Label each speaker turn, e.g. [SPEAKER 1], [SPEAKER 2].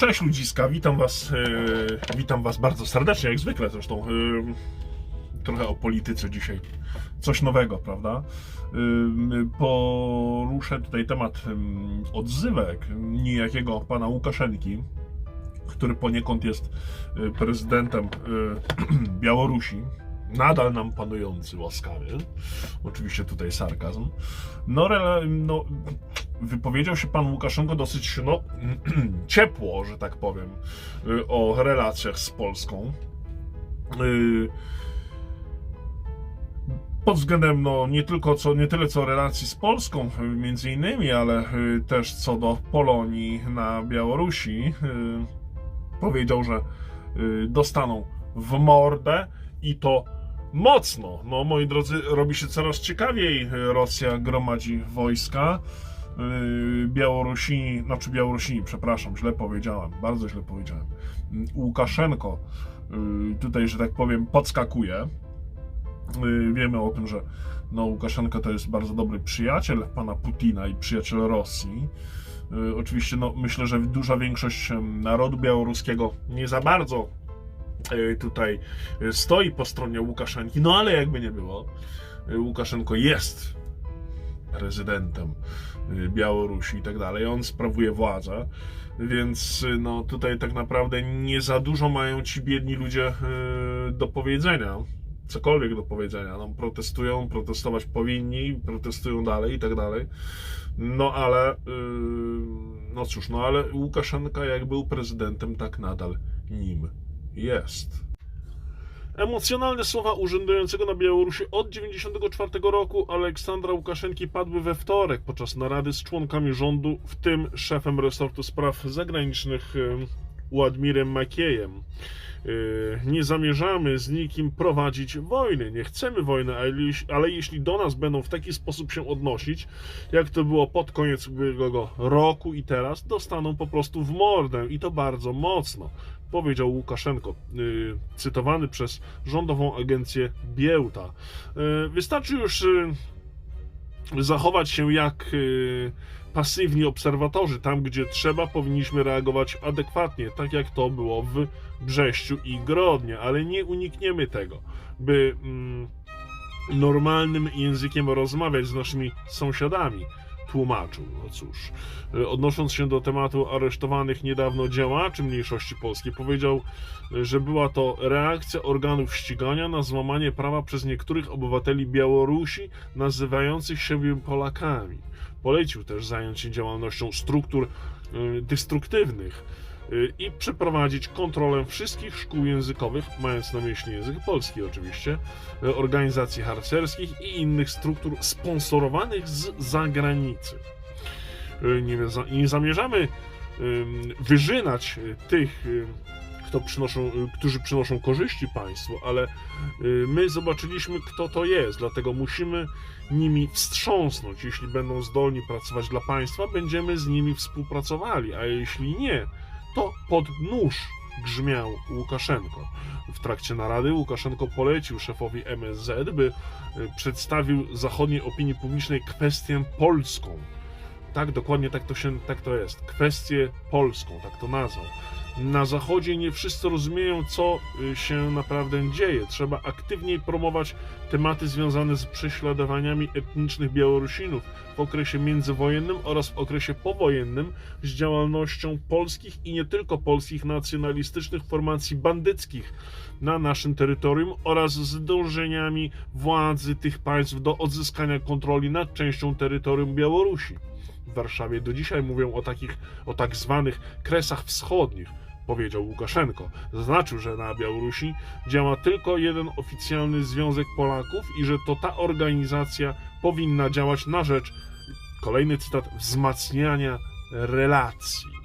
[SPEAKER 1] Cześć ludziska, witam was, e, witam was bardzo serdecznie, jak zwykle zresztą. E, trochę o polityce dzisiaj, coś nowego, prawda? E, poruszę tutaj temat em, odzywek niejakiego pana Łukaszenki, który poniekąd jest e, prezydentem e, Białorusi, nadal nam panujący łaskawy. Oczywiście tutaj sarkazm. No, no wypowiedział się pan Łukaszenko dosyć no, ciepło, że tak powiem, y, o relacjach z Polską. Y, Pod względem no, nie tylko co, nie tyle co relacji z Polską, y, między innymi, ale też co do Polonii na Białorusi. Powiedział, że dostaną w mordę i to mocno. No, moi drodzy, robi się coraz ciekawiej. Rosja gromadzi wojska. Yy, Białorusini, znaczy Białorusini, przepraszam, źle powiedziałem, bardzo źle powiedziałem. Yy, Łukaszenko yy, tutaj, że tak powiem, podskakuje. Yy, Wiemy o tym, że no, Łukaszenko to jest bardzo dobry przyjaciel pana Putina i przyjaciel Rosji. Oczywiście, no, myślę, że duża większość narodu białoruskiego nie za bardzo tutaj stoi po stronie Łukaszenki, no ale jakby nie było, Łukaszenko jest prezydentem y, Białorusi i tak dalej. On sprawuje władzę, więc y, no tutaj tak naprawdę nie za dużo mają ci biedni ludzie y, do powiedzenia. Cokolwiek do powiedzenia. No, protestują, protestować powinni, protestują dalej i tak dalej. No ale, no cóż, no ale Łukaszenka jak był prezydentem, tak nadal nim jest. Emocjonalne słowa urzędującego na Białorusi od 1994 roku Aleksandra Łukaszenki padły we wtorek podczas narady z członkami rządu, w tym szefem resortu spraw zagranicznych em, Władmirem Makiejem. Yy, Nie zamierzamy z nikim prowadzić wojny. Nie chcemy wojny, ale jeśli- do nas będą w taki sposób się odnosić, jak to było pod koniec ubiegłego roku i teraz, dostaną po prostu w mordę i to bardzo mocno powiedział Łukaszenko, yy, cytowany przez rządową agencję Biełta. Yy, Wystarczy już zachować się jak yy, pasywni obserwatorzy. Tam, gdzie trzeba, powinniśmy reagować adekwatnie, tak jak to było w Brześciu i Grodnie, ale nie unikniemy tego, by mm, normalnym językiem rozmawiać z naszymi sąsiadami tłumaczył. No cóż, y, odnosząc się do tematu aresztowanych niedawno działaczy mniejszości polskiej, powiedział, że była to reakcja organów ścigania na złamanie prawa przez niektórych obywateli Białorusi nazywających siebie Polakami. Polecił też zająć się działalnością struktur y, destruktywnych i przeprowadzić kontrolę wszystkich szkół językowych, mając na myśli język polski oczywiście, y, organizacji harcerskich i innych struktur sponsorowanych z zagranicy. Y, Nie, nie zamierzamy wyżynać y, tych, y, kto przynoszą, y, którzy przynoszą korzyści państwu, ale y, my zobaczyliśmy, kto to jest, dlatego musimy nimi wstrząsnąć. Jeśli będą zdolni pracować dla państwa, będziemy z nimi współpracowali, a jeśli nie, to pod nóż grzmiał Łukaszenko. W trakcie narady Łukaszenko polecił szefowi MSZ, by y, przedstawił zachodniej opinii publicznej kwestię polską. Tak, dokładnie tak to, się, tak to jest. Kwestię polską, tak to nazwał. Na Zachodzie nie wszyscy rozumieją, co y, się naprawdę dzieje. Trzeba aktywniej promować tematy związane z prześladowaniami etnicznych Białorusinów w okresie międzywojennym oraz w okresie powojennym z działalnością polskich i nie tylko polskich nacjonalistycznych formacji bandyckich na naszym terytorium oraz z dążeniami władzy tych państw do odzyskania kontroli nad częścią terytorium Białorusi. W Warszawie do dzisiaj mówią o takich, o tak zwanych kresach wschodnich, powiedział Łukaszenko. Zaznaczył, że na Białorusi działa tylko jeden oficjalny Związek Polaków i że to ta organizacja powinna działać na rzecz, kolejny cytat, wzmacniania relacji.